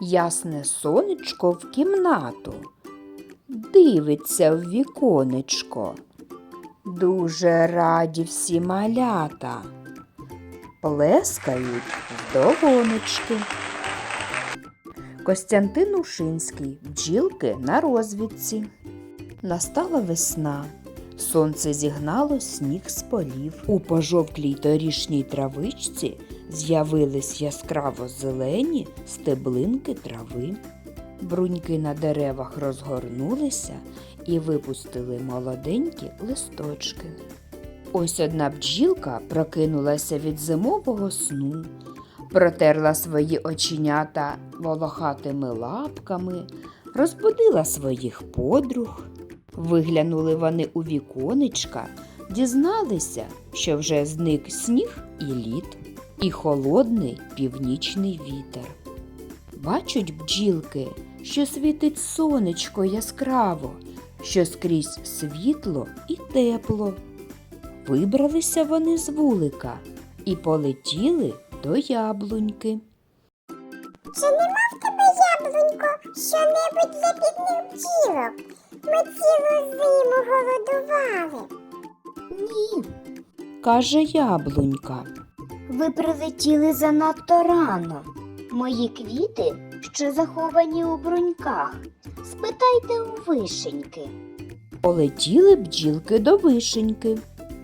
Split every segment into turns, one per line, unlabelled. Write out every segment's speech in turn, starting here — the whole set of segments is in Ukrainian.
Ясне сонечко в кімнату. Дивиться в віконечко. Дуже раді всі малята. Плескають вдогонечки. Костянтин Ушинський. Бджілки на розвідці. Настала весна. Сонце зігнало сніг з полів. У пожовклій торішній травичці з'явились яскраво зелені стеблинки трави. Бруньки на деревах розгорнулися і випустили молоденькі листочки. Ось одна бджілка прокинулася від зимового сну, протерла свої оченята волохатими лапками, розбудила своїх подруг. Виглянули вони у віконечка, дізналися, що вже зник сніг і лід, і холодний північний вітер. Бачать бджілки, що світить сонечко яскраво, що скрізь світло і тепло. Вибралися вони з вулика і полетіли до яблуньки.
Чи нема в тебе, яблунько, що-небудь для бідних бджілок? Ми цілу зиму голодували. Ні.
Каже яблунька.
Ви прилетіли занадто рано. Мої квіти, що заховані у бруньках. Спитайте у вишеньки.
Полетіли бджілки до вишеньки.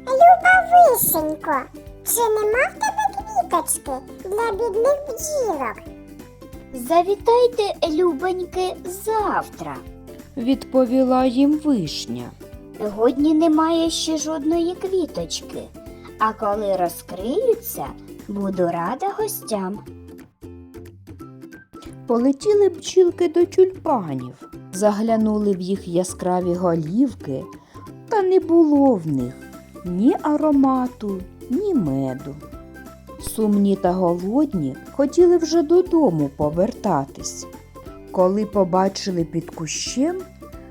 Люба вишенько, чи нема в тебе квіточки для бідних бджілок? Завітайте, любоньки, завтра.
Відповіла їм вишня.
Годні немає ще жодної квіточки, а коли розкриються, буду рада гостям.
Полетіли бджілки до тюльпанів, заглянули в їх яскраві голівки, та не було в них ні аромату, ні меду. Сумні та голодні хотіли вже додому повертатись, коли побачили під кущем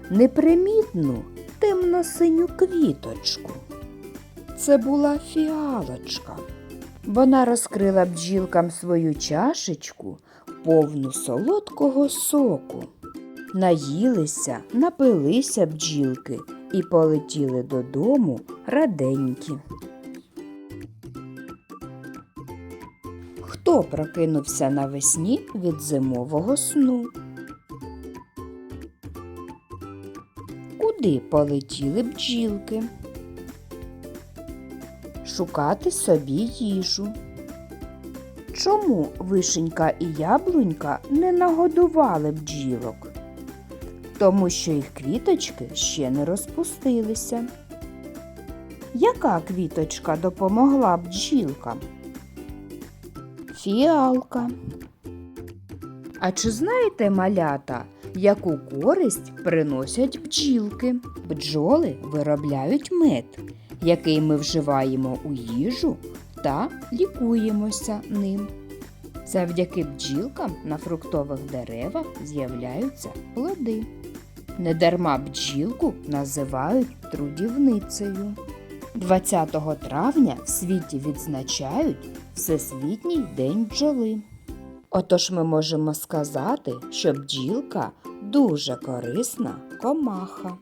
непримітну темно-синю квіточку. Це була фіалочка. Вона розкрила бджілкам свою чашечку, повну солодкого соку. Наїлися, напилися бджілки і полетіли додому раденькі. Хто прокинувся навесні від зимового сну? Куди полетіли бджілки? Шукати собі їжу. Чому вишенька і яблунька не нагодували бджілок? Тому що їх квіточки ще не розпустилися. Яка квіточка допомогла бджілкам? Фіалка. А чи знаєте, малята, яку користь приносять бджілки? Бджоли виробляють мед, який ми вживаємо у їжу та лікуємося ним. Завдяки бджілкам на фруктових деревах з'являються плоди. Недарма бджілку називають трудівницею. 20 травня в світі відзначають Всесвітній день бджоли. Отож ми можемо сказати, що бджілка дуже корисна комаха.